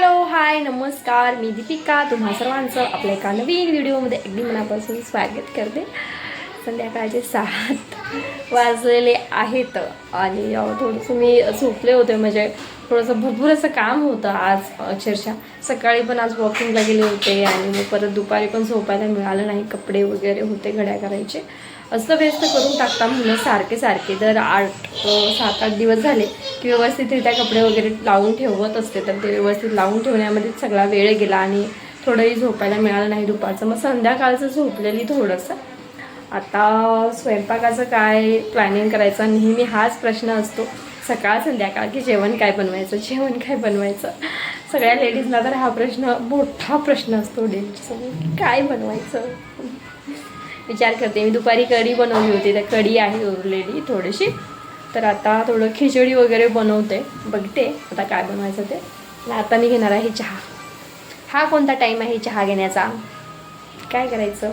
Hello hi नमस्कार. मी दीपिका. तुम्हा सर्वांचं आपल्या एका नवीन व्हिडिओमध्ये अगदी मनापासून स्वागत करते. संध्याकाळचे सात वाजलेले आहेत. आणि थोडंसं मी झोपले होते. म्हणजे थोडंसं भरपूर असं काम होतं आज अक्षरशः. सकाळी पण आज वॉकिंगला गेले होते आणि मग परत दुपारी पण झोपायला मिळालं नाही. कपडे वगैरे होते घड्या करायचे. असं व्यस्त करून टाकता म्हणून सारखे सारखे. जर आठ सात आठ दिवस झाले की व्यवस्थितरित्या कपडे वगैरे लावून ठेवत असते. तर ते व्यवस्थित लावून ठेवण्यामध्ये सगळा वेळ गेला आणि थोडंही झोपायला मिळालं नाही दुपारचं. मग संध्याकाळचं झोपलेली थोडंसं. आता स्वयंपाकाचं काय प्लॅनिंग करायचं? नेहमी हाच प्रश्न असतो. सकाळ संध्याकाळ की जेवण काय बनवायचं? जेवण काय बनवायचं? सगळ्या लेडीजला तर हा प्रश्न मोठा प्रश्न असतो डेलीसमोर काय बनवायचं? विचार करते. मी दुपारी कढी बनवली होती. तर कढी आहे उरलेली थोडीशी. तर आता थोडं खिचडी वगैरे बनवते. बघते आता काय बनवायचं ते. आता मी घेणार आहे चहा. हा कोणता टाईम आहे चहा घेण्याचा? काय करायचं?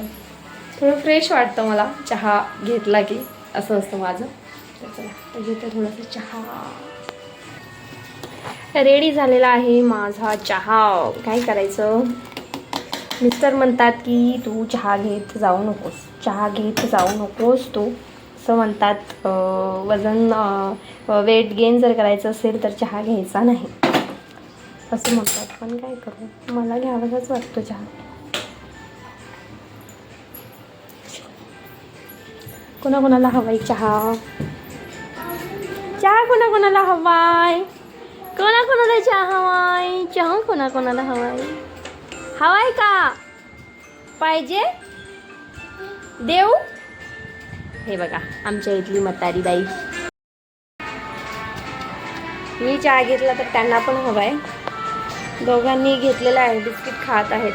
थोडं फ्रेश वाटतं मला. चहा घेतला की असं असतं माझं. तर चला तर घेते थोडंसं चहा. रेडी झालेला आहे माझा चहा. काय करायचं? मिस्टर म्हणतात की तू चहा घेत जाऊ नकोस. चहा घेत जाऊ नकोस तू. असं म्हणतात. वजन वेट गेन जर करायचं असेल तर चहा घ्यायचा नाही. असं म्हणतात. पण काय करू? मला घ्यावाच वाटतो चहा. कोणाकोणाला हवाय चहा? चहा कोणाकोणाला हवाय? कोणाकोणाला चहा हवाय? चहा कोणाकोणाला हवाय? हवाय का? पाहिजे? देऊ? हे बघा आमच्या इथली म्हातारी बाई. मी चहा घेतला तर त्यांना पण हवाय. दोघांनी घेतलेला आहे बिस्किट खात आहेत.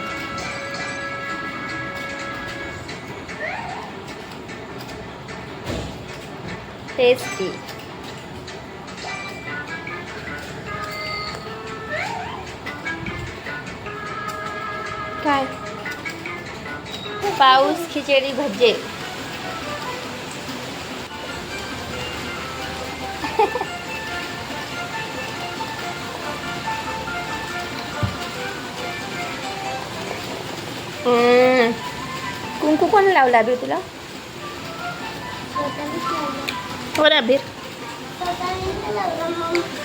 तेच काय? पाऊस खिचडी भजे. कुंकू कोण लावला बी तुला? हो अभिर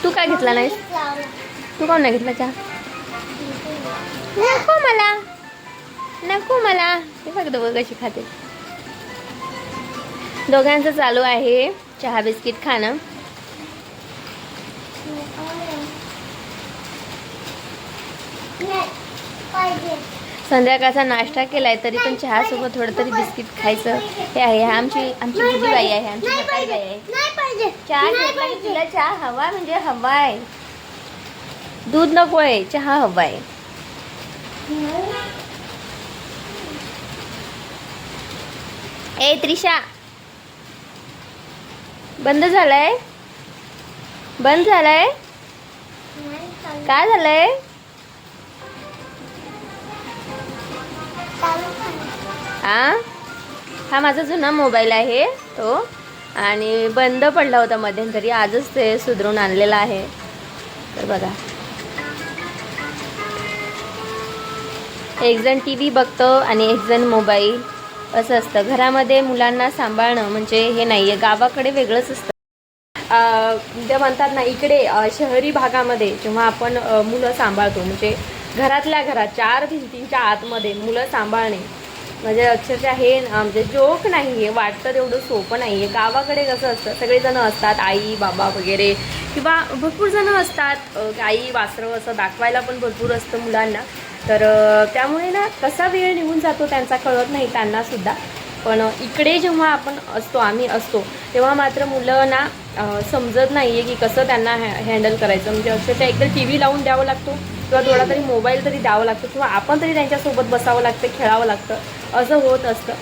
तू काय घेतला नाही तू कोण नाही घेतला चहा? नको मला. नको मला. हे बघ दोघं कशी खाते. दोघांचं चालू आहे चहा बिस्किट खाणं. संध्याकाळचा नाश्ता केलाय तरी पण चहा सोबत थोडं तरी बिस्किट खायचं हे आहे. हे आमची आमची बाई आहे आमची बाई आहे. चहा घेतला की तिला चहा हवा म्हणजे हवा आहे. दूध नको आहे चहा हवा आहे. ए त्रिशा. बंद झालाय? बंद झालाय? काय झालंय? हा? हा माझा जुना मोबाईल आहे तो. आणि बंद पडला होता मध्यंतरी. आजच ते सुधरून आणलेला आहे. तर बघा. एक जण टी व्ही बघतो आणि एक जण मोबाईल. असं असतं. घरामध्ये मुलांना सांभाळणं म्हणजे हे नाही आहे गावाकडे वेगळंच असतं. अं, ते म्हणतात ना इकडे शहरी भागामध्ये जेव्हा आपण मुलं सांभाळतो म्हणजे घरातल्या घरात चार भिंतींच्या आतमध्ये मुलं सांभाळणे म्हणजे अक्षरशः हे म्हणजे जोक नाही आहे वाटतं तेवढं सोपं नाही आहे गावाकडे कसं असतं सगळेजणं असतात आई बाबा वगैरे किंवा भरपूर जणं असतात. आई वासरं असं दाखवायला पण भरपूर असतं मुलांना. तर त्यामुळे ना कसा वेळ निघून जातो त्यांचा कळत नाही त्यांनासुद्धा पण इकडे जेव्हा आपण असतो आम्ही असतो तेव्हा मात्र मुलं ना समजत नाही आहे की कसं त्यांना हॅ हँडल करायचं. म्हणजे अक्षरशः एकतर टी व्ही लावून द्यावं लागतो किंवा थोडा तरी मोबाईल तरी द्यावं लागतो किंवा आपण तरी त्यांच्यासोबत बसावं लागतं खेळावं लागतं. असं होत असतं.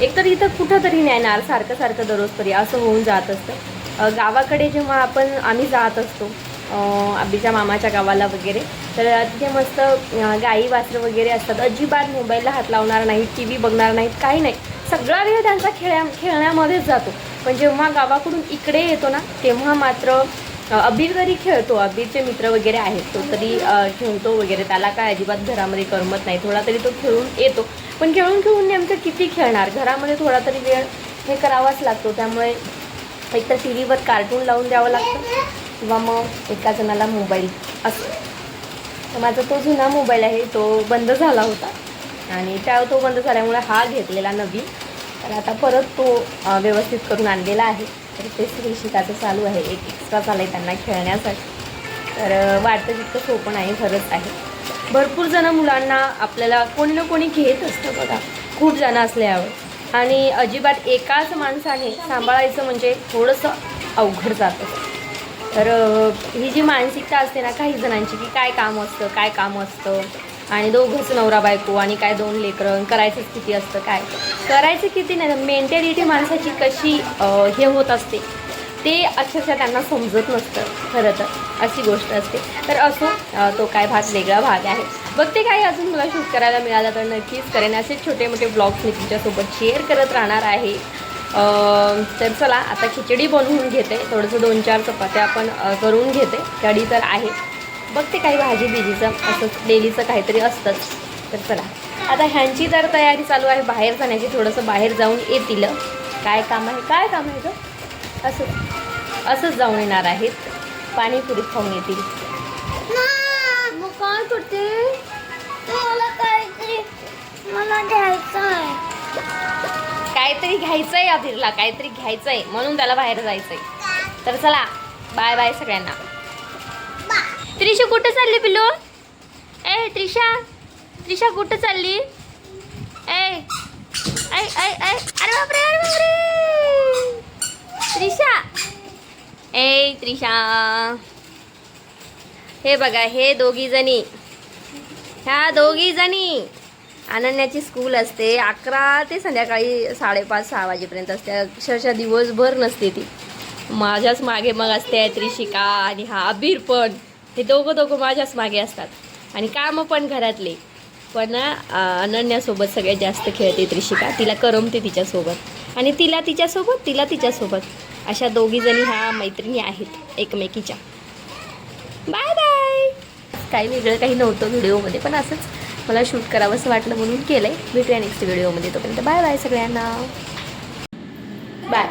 एकतर इथं कुठं तरी नेणार सारखं सारखं दररोज तरी असं होऊन जात असतं. गावाकडे जेव्हा आपण आम्ही जात असतो आबीच्या मामाच्या गावाला वगैरे तर तिथे मस्त गाई वासरं वगैरे असतात. अजिबात मोबाईलला हात लावणार नाही टी व्ही बघणार नाहीत काही नाही. सगळा वेळ त्यांचा खेळ्या खेळण्यामध्येच जातो. पण जेव्हा गावाकडून इकडे येतो ना तेव्हा मात्र अबीर तरी खेळतो. अबीरचे मित्र वगैरे आहेत. तो तरी खेळतो वगैरे. त्याला काय अजिबात घरामध्ये करमत नाही. थोडा तरी तो खेळून येतो. पण खेळून खेळून नेमकं किती खेळणार? घरामध्ये थोडा तरी वेळ हे करावाच लागतो. त्यामुळे एक तर टी व्हीवर कार्टून लावून द्यावं लागतं किंवा मग एका जणाला मोबाईल असं. तर माझा तो जुना मोबाईल आहे. तो बंद झाला होता. आणि त्या तो बंद झाल्यामुळे हा घेतलेला नवीन. तर आता परत तो व्यवस्थित करून आणलेला आहे. तर ते श्री शिकायचं चालू आहे. एक एक्स्ट्रा चालू आहे त्यांना खेळण्यासाठी. तर वाटतं तितकं सोपं नाही खरंच आहे. भरपूर जण मुलांना आपल्याला कोणी ना कोणी घेत असतं बघा. खूप जण असल्यावर. आणि अजिबात एकाच माणसाने सांभाळायचं म्हणजे थोडंसं अवघड जातं. तर ही जी मानसिकता असते ना काही जणांची की काय काम असतं काय काम असतं. आणि दोघंच नवरा बायको आणि काय दोन लेकरं करायचंच किती असतं काय? करायचं किती नाही मेंटॅलिटी माणसाची कशी हे होत असते ते अक्षरशः त्यांना समजत नसतं खरं तर अशी गोष्ट असते. तर असो तो काय भाग वेगळा भाग आहे. बघते काही अजून मला शूट करायला मिळाला तर नक्कीच करेन. असे छोटे मोठे ब्लॉग्स मी तुमच्यासोबत शेअर करत राहणार आहे. तर चला आता खिचडी बनवून घेते. थोडंसं दोन चार चपात्या आपण करून घेते. कढी तर आहे. बघते काही भाजी बिजीचं असंच डेलीचं काहीतरी असतंच. तर चला. आता ह्यांची तर तयारी चालू आहे. बाहेर जाण्याची थोडंसं बाहेर जाऊन येतील. काय काम आहे? काय काम आहे गं? असं. असंच जाऊन येणार आहेत. पाणीपुरी खाऊन येतील. मग काय करते? मला काहीतरी मला घ्यायचं आहे. काहीतरी घ्यायचंय अभिरला काहीतरी घ्यायचंय. म्हणून त्याला बाहेर जायचंय. तर चला. बाय बाय सगळ्यांना. त्रिशा कुठं चालली पिल्लू? ए त्रिशा. त्रिशा कुठं चालली? ए ऐ ऐ ऐ. अरे बापरे अरे बापरे. त्रिशा. ए त्रिशा. हे बघा हे दोघी जणी. ह्या दोघी जणी. अनन्याची स्कूल असते. अकरा ते संध्याकाळी साडेपाच सहा वाजेपर्यंत असते. अक्षरशः दिवसभर नसते ती. माझ्याच मागे मग असते त्रिशिका आणि हा अबीर पण. हे दोघं दोघं माझ्याच मागे असतात. आणि कामं पण घरातले. पण अनन्यासोबत सगळ्यात जास्त खेळते त्रिशिका. तिला करमते तिच्यासोबत. आणि तिला तिच्यासोबत तिला तिच्यासोबत. अशा दोघी जणी ह्या मैत्रिणी आहेत एकमेकीच्या. बाय बाय काही वेगळं काही नव्हतं व्हिडिओमध्ये पण असंच मला शूट करावंसं वाटलं म्हणून केलं आहे भेटूया नेक्स्ट व्हिडिओमध्ये तोपर्यंत बाय बाय सगळ्यांना. बाय